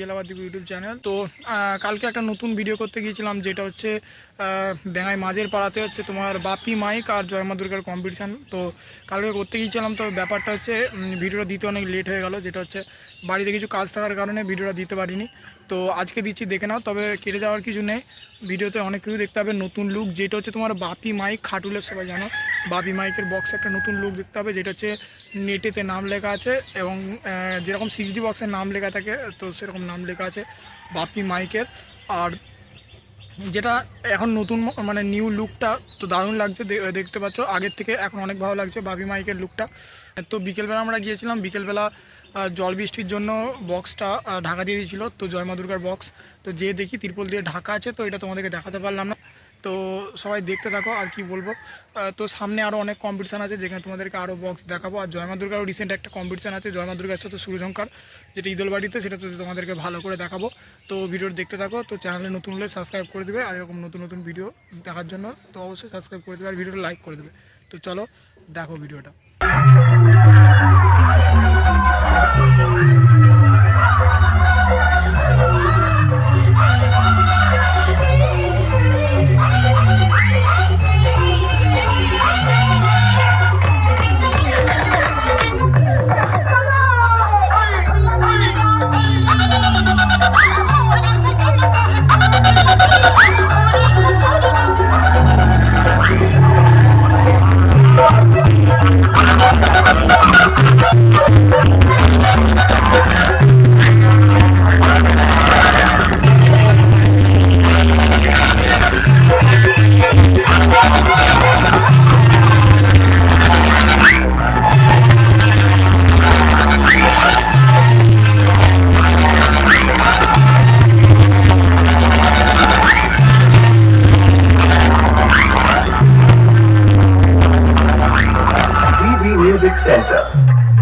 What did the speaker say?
জেলাবাদ YouTube channel তো কালকে একটা নতুন ভিডিও করতে গিয়েছিলাম, যেটা হচ্ছে বেঙ্গাই মাঝের পাড়াতে হচ্ছে তোমার বাপি, মাইক আর জয়মা দুর্গার কম্পিটিশান তো, কালকে করতে গিয়েছিলাম, তো ব্যাপারটা হচ্ছে ভিডিওটা দিতে অনেক লেট হয়ে গেল, যেটা হচ্ছে, বাড়িতে কিছু কাজ থাকার কারণে ভিডিওটা দিতে পারিনি। তো, আজকে দিচ্ছি, দেখে নাও, তবে কেটে যাওয়ার কিছু নেই। ভিডিওতে অনেক কিছু দেখতে হবে, নতুন লুক যেটা হচ্ছে তোমার বাপি, মাইক, খাটুলের, সবাই জানো। বাপি মাইকের বক্সে একটা নতুন লুক দেখতে হবে, যেটা হচ্ছে নেটেতে নাম লেখা আছে এবং যেরকম সিক্স ডি বক্সের নাম লেখা থাকে, তো সেরকম নাম লেখা আছে বাপি মাইকের। আর যেটা এখন নতুন মানে নিউ লুকটা তো দারুণ লাগছে দেখতে পাচ্ছ। আগের থেকে এখন অনেক ভালো লাগছে বাবি মাইকের লুকটা তো বিকেলবেলা আমরা গিয়েছিলাম, বিকেলবেলা জল বৃষ্টির জন্য বক্সটা ঢাকা দিয়ে দিয়েছিল, তো জয়মা দুর্গার বক্স তো যে দেখি তিরপল দিয়ে ঢাকা আছে, তো এটা তোমাদেরকে দেখাতে পারলাম না। তো সবাই দেখতে থাকো, আর কি বলব? তো সামনে আরও অনেক কম্পিটিশান আছে, যেখানে তোমাদেরকে আরও বক্স দেখাবো। আর জয়মা দুর্গারও রিসেন্ট একটা কম্পিটিশান আছে জয়মা দুর্গার সাথে সূর্যঙ্কার যেটা ঈদলবাড়িতে সেটা তো তোমাদেরকে ভালো করে দেখাবো। তো ভিডিও দেখতে থাকো, তো চ্যানেলে নতুন হলে সাবস্ক্রাইব করে দেবে, আর এরকম নতুন নতুন ভিডিও দেখার জন্য তো অবশ্যই সাবস্ক্রাইব করে দেবে, আর ভিডিওটা লাইক করে দেবে। তো চলো, দেখো ভিডিওটা Music Center.